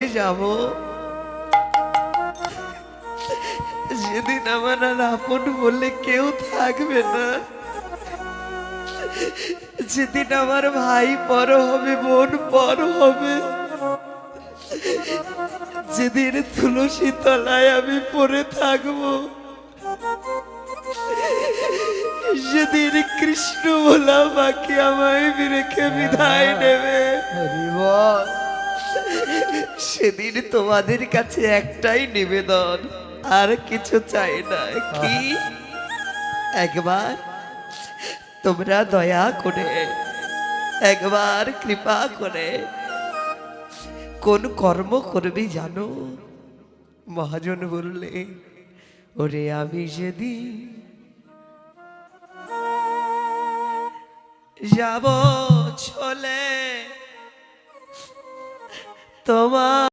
যাব। যেদিন আমার আর আপন বললে কেউ থাকবে না, যেদিন আমার ভাই পর হবে, বোন পর হবে, যেদিন তুলসী তলায় আমি পড়ে থাকব, যেদিন কৃষ্ণ বলা বাকি আমায় রেখে বিদায় নেবে। সেদিন তোমাদের কাছে একটাই নিবেদন। আর কিছু চাই না। কি? একবার তোমরা দয়া করে, একবার কৃপা করে, কোন কর্ম করবি জানো? মহাজন বললে, ওরে আমি যেদিন যাব চলে তোমার